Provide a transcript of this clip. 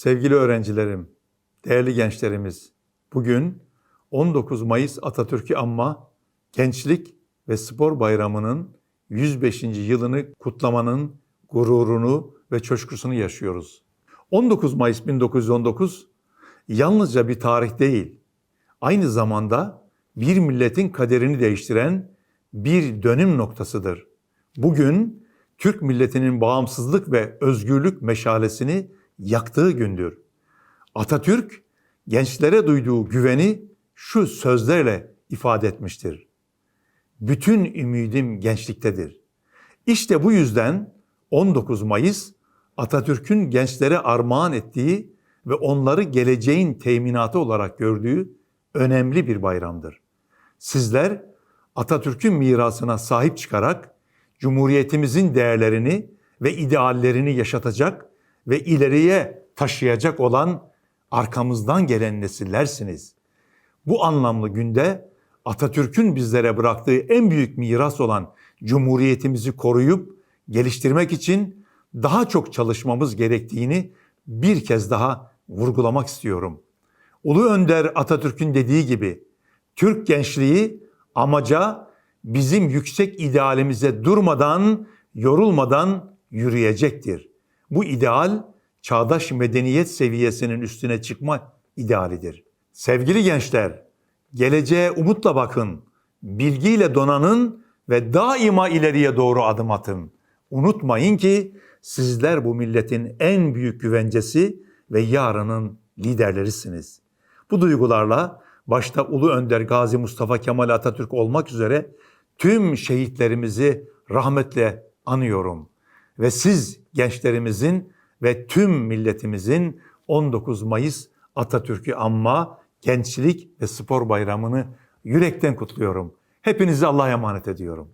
Sevgili öğrencilerim, değerli gençlerimiz, bugün 19 Mayıs Atatürk'ü anma Gençlik ve Spor Bayramı'nın 105. yılını kutlamanın gururunu ve coşkusunu yaşıyoruz. 19 Mayıs 1919 yalnızca bir tarih değil, aynı zamanda bir milletin kaderini değiştiren bir dönüm noktasıdır. Bugün Türk milletinin bağımsızlık ve özgürlük meşalesini yaktığı gündür. Atatürk gençlere duyduğu güveni şu sözlerle ifade etmiştir. Bütün ümidim gençliktedir. İşte bu yüzden 19 Mayıs Atatürk'ün gençlere armağan ettiği ve onları geleceğin teminatı olarak gördüğü önemli bir bayramdır. Sizler Atatürk'ün mirasına sahip çıkarak Cumhuriyetimizin değerlerini ve ideallerini yaşatacak ve ileriye taşıyacak olan arkamızdan gelen nesillersiniz. Bu anlamlı günde Atatürk'ün bizlere bıraktığı en büyük miras olan Cumhuriyetimizi koruyup geliştirmek için daha çok çalışmamız gerektiğini bir kez daha vurgulamak istiyorum. Ulu Önder Atatürk'ün dediği gibi Türk gençliği amaca bizim yüksek idealimize durmadan, yorulmadan yürüyecektir. Bu ideal çağdaş medeniyet seviyesinin üstüne çıkma idealidir. Sevgili gençler, geleceğe umutla bakın, bilgiyle donanın ve daima ileriye doğru adım atın. Unutmayın ki sizler bu milletin en büyük güvencesi ve yarının liderlerisiniz. Bu duygularla başta Ulu Önder Gazi Mustafa Kemal Atatürk olmak üzere tüm şehitlerimizi rahmetle anıyorum. Ve siz gençlerimizin ve tüm milletimizin 19 Mayıs Atatürk'ü anma, gençlik ve spor bayramını yürekten kutluyorum. Hepinizi Allah'a emanet ediyorum.